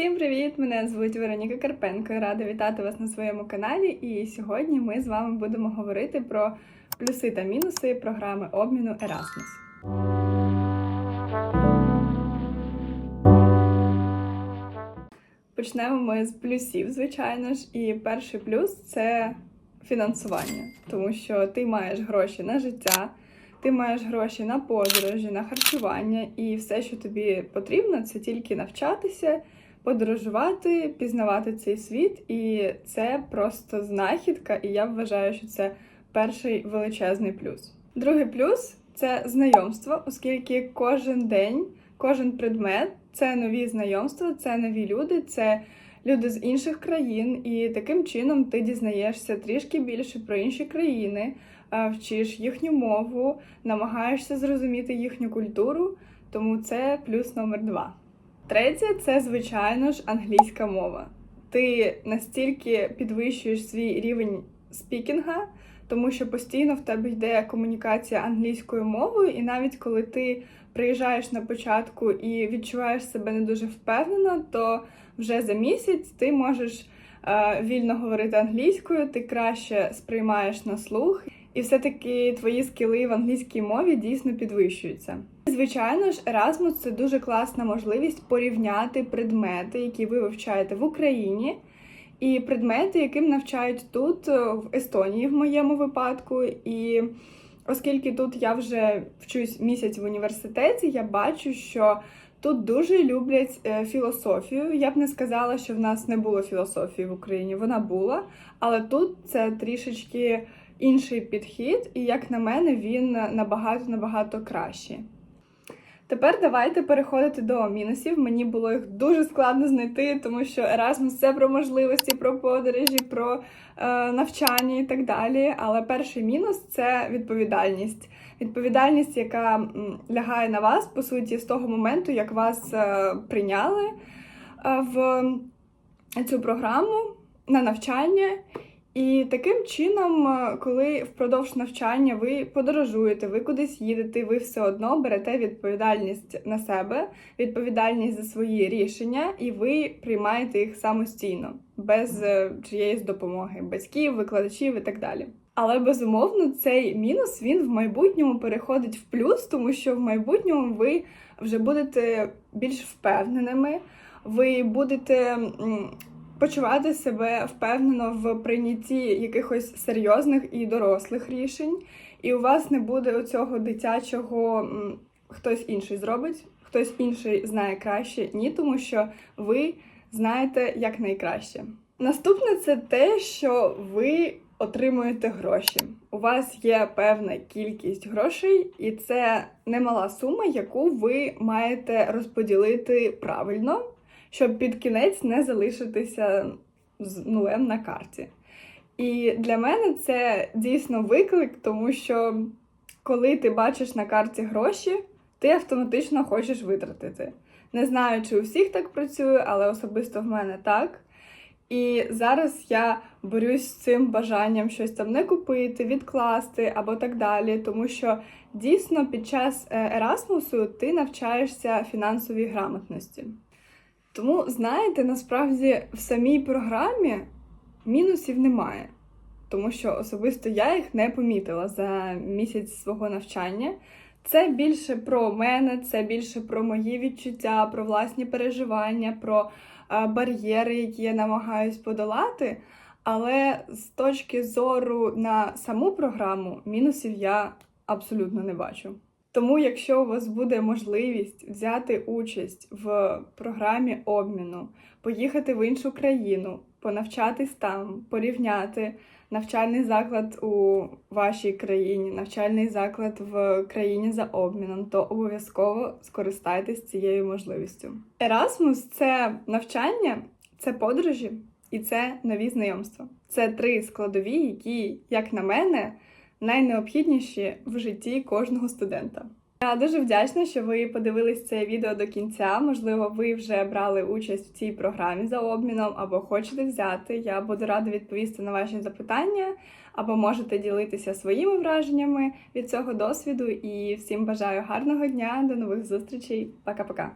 Всім привіт! Мене звуть Вероніка Карпенко. Рада вітати вас на своєму каналі. І сьогодні ми з вами будемо говорити про плюси та мінуси програми обміну Erasmus. Почнемо ми з плюсів, звичайно ж. І перший плюс це фінансування, тому що ти маєш гроші на життя, ти маєш гроші на подорожі, на харчування, і все, що тобі потрібно, це тільки навчатися, подорожувати, пізнавати цей світ. І це просто знахідка, і я вважаю, що це перший величезний плюс. Другий плюс це знайомство, оскільки кожен день, кожен предмет це нові знайомства, це нові люди, це люди з інших країн, і таким чином ти дізнаєшся трішки більше про інші країни, вчиш їхню мову, намагаєшся зрозуміти їхню культуру, тому це плюс номер два. Третє це, звичайно ж, англійська мова. Ти настільки підвищуєш свій рівень спікінга, тому що постійно в тебе йде комунікація англійською мовою, і навіть коли ти приїжджаєш на початку і відчуваєш себе не дуже впевнено, то вже за місяць ти можеш е, вільно говорити англійською, ти краще сприймаєш на слух, і все-таки твої скіли в англійській мові дійсно підвищуються. Звичайно ж, Erasmus – це дуже класна можливість порівняти предмети, які ви вивчаєте в Україні, і предмети, яким навчають тут, е, в Естонії, в моєму випадку. І оскільки тут я вже вчусь місяць в університеті, я бачу, що тут дуже люблять е, філософію. Я б не сказала, що в нас не було філософії в Україні. Вона була, але тут це трішечки інший підхід, і як на мене, він набагато набагато кращий. Тепер давайте переходити до мінусів. Мені було їх дуже складно знайти, тому що Erasmus – це про можливості, про подорожі, про е, навчання і так далі. Але перший мінус це відповідальність. Відповідальність, яка лягає на вас, по суті, з того моменту, як вас е, прийняли е, в цю програму на навчання. І таким чином, е, коли впродовж навчання ви подорожуєте, ви кудись їдете, ви все одно берете відповідальність на себе, відповідальність за свої рішення, і ви приймаєте їх самостійно, без е, чиєїсь допомоги, батьків, викладачів і так далі. Але безумовно цей мінус він в майбутньому переходить в плюс, тому що в майбутньому ви вже будете більш впевненими, ви будете. Почувати себе впевнено в прийнятті якихось серйозних і дорослих рішень, і у вас не буде оцього дитячого хтось інший зробить, хтось інший знає краще, ні, тому що ви знаєте як найкраще. Наступне це те, що ви отримуєте гроші. У вас є певна кількість грошей, і це немала сума, яку ви маєте розподілити правильно щоб під кінець не залишитися з нулем на карті. І для мене це дійсно виклик, тому що коли ти бачиш на карті гроші, ти автоматично хочеш витратити. Не знаю, чи у всіх так працює, але особисто в мене так. І зараз я борюсь з цим бажанням щось там не купити, відкласти або так далі, тому що дійсно під час Ерасмусу ти навчаєшся фінансовій грамотності. Тому, знаєте, насправді в самій програмі мінусів немає, тому що особисто я їх не помітила за місяць свого навчання. Це більше про мене, це більше про мої відчуття, про власні переживання, про бар'єри, які я намагаюсь подолати. Але з точки зору на саму програму, мінусів я абсолютно не бачу. Тому, якщо у вас буде можливість взяти участь в програмі обміну, поїхати в іншу країну, понавчатись там, порівняти навчальний заклад у вашій країні, навчальний заклад в країні за обміном, то обов'язково скористайтесь цією можливістю. Erasmus – це навчання, це подорожі і це нові знайомства. Це три складові, які, як на мене, найнеобхідніші в житті кожного студента. Я дуже вдячна, що ви подивились це відео до кінця. Можливо, ви вже брали участь в цій програмі за обміном або хочете взяти. Я буду рада відповісти на ваші запитання, або можете ділитися своїми враженнями від цього досвіду. І всім бажаю гарного дня, до нових зустрічей. Пока-пока.